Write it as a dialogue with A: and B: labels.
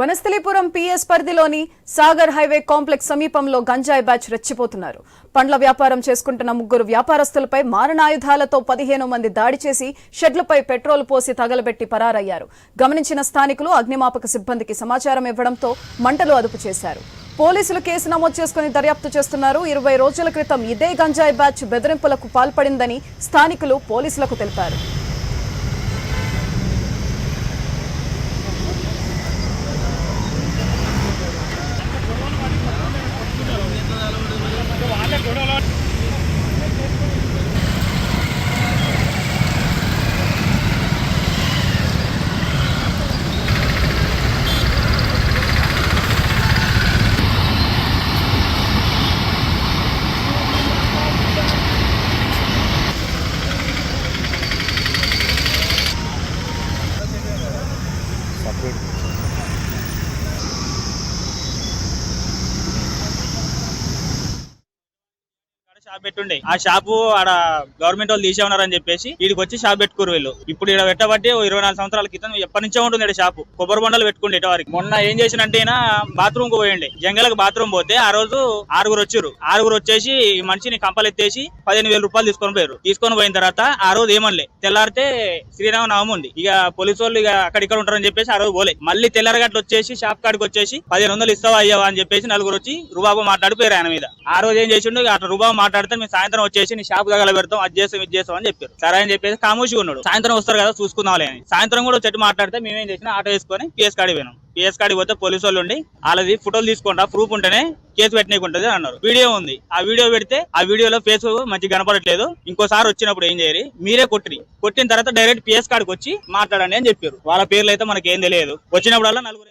A: Vanasthalipuram PS పరిధిలోని Sagar highway complex సమీపంలో గంజాయి బ్యాచ్ రెచ్చిపోతున్నారు. పండ్ల వ్యాపారం చేసుకుంటున్న ముగ్గురు వ్యాపారస్తులపై మారణాయుధాలతో పదిహేను మంది దాడి చేసి షెడ్లపై పెట్రోల్ పోసి తగలబెట్టి పరారయ్యారు. గమనించిన స్థానికులు అగ్నిమాపక సిబ్బందికి సమాచారం ఇవ్వడంతో మంటలు అదుపు చేశారు. పోలీసులు కేసు నమోదు చేసుకుని దర్యాప్తు చేస్తున్నారు. ఇరవై రోజుల క్రితం ఇదే గంజాయి బ్యాచ్ బెదిరింపులకు పాల్పడిందని స్థానికులు పోలీసులకు తెలిపారు
B: ఆడ షాప్ పెట్టుండే. ఆ షాపు ఆడ గవర్నమెంట్ వాళ్ళు తీసేమన్నారని చెప్పేసి వీడికి వచ్చి షాప్ పెట్టుకోరు వీళ్ళు. ఇప్పుడు ఇక్కడ పెట్టబట్టి ఇరవై నాలుగు సంవత్సరాల క్రితం ఎప్పటి నుంచో ఉంటుంది ఈడ షాపు. కొబ్బరి బొండలు పెట్టుకుంటే వారికి. మొన్న ఏం చేసినంటే ఈయన బాత్రూమ్కు పోయండి. జంగలకు బాత్రూమ్ పోతే ఆ రోజు ఆరుగురు వచ్చారు ఆరుగురు వచ్చేసి ఈ మనిషిని కంపలెత్తేసి పదిహేను వేల రూపాయలు తీసుకొని పోయారు. తీసుకొని పోయిన తర్వాత ఆ రోజు ఏమనలే. తెల్లారితే శ్రీరామ నవమి ఉంది. ఇక పోలీసు వాళ్ళు ఇక అక్కడిక్కడ ఉంటారని చెప్పేసి ఆ రోజు పోలే. మళ్ళీ తెల్లారగట్లు వచ్చేసి షాప్ కాడికి వచ్చేసి పదిహేను వందలు ఇస్తావా అయ్యావా అని చెప్పేసి నలుగురు వచ్చి రుబాబు మాట్లాడిపోయారు ఆయన మీద. ఆ రోజు ఏం చేసిండు? ఇక అట్లా రుబాబు మాట్లాడితే మేము సాయంత్రం వచ్చేసి నీ షాప్ దగ్గర పెడతాం అది చేస్తాం ఇది చేస్తాం అని చెప్పారు. సరే అని చెప్పేసి కామోషి ఉన్నాడు. సాయంత్రం వస్తారు కదా చూసుకుందాంలే అని. సాయంత్రం కూడా చెట్టు మాట్లాడితే మేమేం చేసినా ఆటో వేసుకొని పిఎస్ కాడి పోయినాం. పిఎస్ కాడికి పోతే పోలీసు వాళ్ళు ఉండి వాళ్ళది ఫోటోలు తీసుకుంటా ప్రూఫ్ ఉంటేనే కేసు పెట్టనీకుంటది అన్నారు. వీడియో ఉంది. ఆ వీడియో పెడితే ఆ వీడియోలో ఫేస్ మంచి కనపడట్లేదు. ఇంకోసారి వచ్చినప్పుడు ఏం చేయరు మీరే కొట్టిరి. కొట్టిన తర్వాత డైరెక్ట్ పిఎస్ కాడికి వచ్చి మాట్లాడండి అని చెప్పారు. వాళ్ళ పేర్లు అయితే మనకి ఏం తెలియదు. వచ్చినప్పుడల్లా నలుగురు